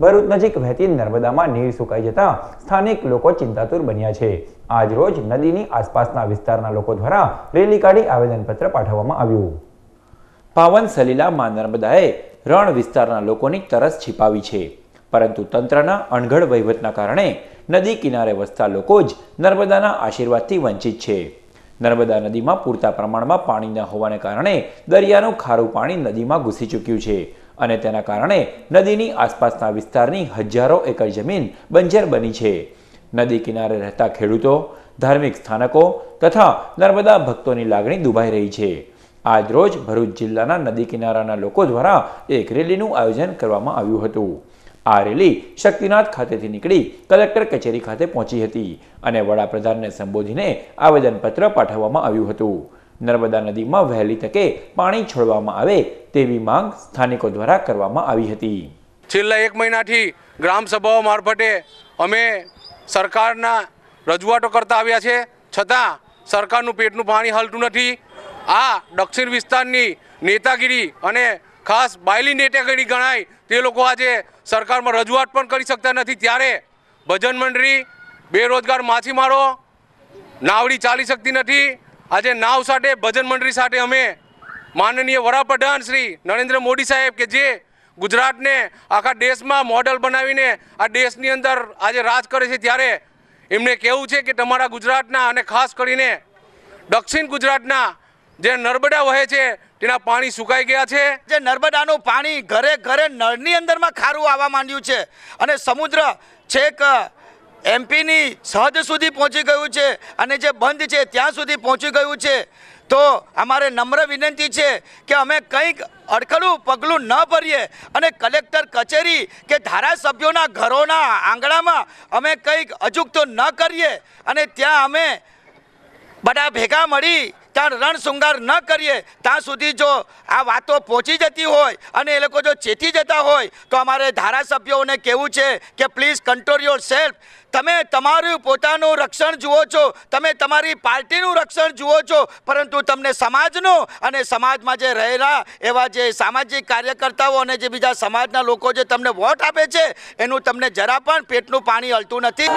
ભરૂચ નજીક વહેતી નર્મદામાં નીર સુકાઈ જતા સ્થાનિક લોકો ચિંતાતુર બન્યા છે. આજ રોજ નદીની આસપાસના વિસ્તારના લોકો દ્વારા રેલી કાઢી આવેદનપત્ર પાઠવવામાં આવ્યું. પાવન સલીલા માં નર્મદાએ રણ વિસ્તારના લોકોની તરસ છીપાવી છે. પરંતુ તંત્રના અણઘડ વહીવટના કારણે નદી કિનારે વસતા લોકો જ નર્મદાના આશીર્વાદથી વંચિત છે. નર્મદા નદીમાં પૂરતા પ્રમાણમાં પાણી ન હોવાને કારણે દરિયાનું ખારું પાણી નદીમાં ઘૂસી ચૂક્યું છે. અને તેના કારણે નદીની આસપાસના વિસ્તારની હજારો એકર જમીન બંજર બની છે. નદી કિનારે રહેતા ખેડૂતો, ધાર્મિક સ્થાનકો તથા નર્મદા ભક્તોની લાગણી દુભાઈ રહી છે. આજ રોજ ભરૂચ જિલ્લાના નદી કિનારાના લોકો દ્વારા એક રેલીનું આયોજન કરવામાં આવ્યું હતું. આ રેલી શક્તિનાથ ખાતેથી નીકળી કલેક્ટર કચેરી ખાતે પહોંચી હતી અને વડાપ્રધાનને સંબોધીને આવેદનપત્ર પાઠવવામાં આવ્યું હતું. નર્મદા નદીમાં વહેલી તકે પાણી છોડવામાં આવે તેવી માંગ સ્થાનિકો દ્વારા કરવામાં આવી હતી. છેલ્લા એક મહિનાથી ગ્રામ સભાઓ મારફતે અમે સરકારના રજૂઆતો કરતા આવ્યા છે. છતાં સરકારનું પેટનું પાણી હલતું નથી. આ દક્ષિણ વિસ્તારની નેતાગીરી અને ખાસ બાયલી નેતાગીરી ગણાય તે લોકો આજે સરકારમાં રજૂઆત પણ કરી શકતા નથી. ત્યારે ભજન મંડળી બેરોજગાર માછીમારો, નાવડી ચાલી શકતી નથી. આજે નાવ સાથે, ભજન મંડળી સાથે અમે માનનીય વડાપ્રધાન શ્રી નરેન્દ્ર મોદી સાહેબ કે જે ગુજરાતને આખા દેશમાં મોડલ બનાવીને આ દેશની અંદર આજે રાજ કરે છે ત્યારે એમને કહેવું છે કે તમારા ગુજરાતના અને ખાસ કરીને દક્ષિણ ગુજરાતના જે નર્મદા વહે છે, તેના પાણી સુકાઈ ગયા છે. જે નર્મદાનું પાણી ઘરે ઘરે નળની અંદરમાં ખારું આવવા માંડ્યું છે અને સમુદ્ર છેક એમપીની સહદ સુધી પહોંચી ગયું છે અને જે બંધ છે ત્યાં સુધી પહોંચી ગયું છે. તો અમારે નમ્ર વિનંતી છે કે અમે કંઈક અડખડું પગલું ન ભરીએ અને કલેક્ટર કચેરી કે ધારાસભ્યોના ઘરોના આંગણામાં અમે કંઈક અજુગતો ન કરીએ અને ત્યાં અમે બધા ભેગા મળી ત્યાં રણશૃંગાર ન કરીએ, ત્યાં સુધી જો આ વાતો પહોંચી જતી હોય અને એ લોકો જો ચેતી જતા હોય, તો અમારે ધારાસભ્યોને કહેવું છે કે પ્લીઝ કંટ્રોલ યોર સેલ્ફ તમે તમારું પોતાનું રક્ષણ જુઓ છો, તમે તમારી પાર્ટીનું રક્ષણ જુઓ છો, પરંતુ તમને સમાજનું અને સમાજમાં જે રહેલા એવા જે સામાજિક કાર્યકર્તાઓ અને જે બીજા સમાજના લોકો જે તમને વોટ આપે છે, એનું તમને જરા પણ પેટનું પાણી હલતું નથી.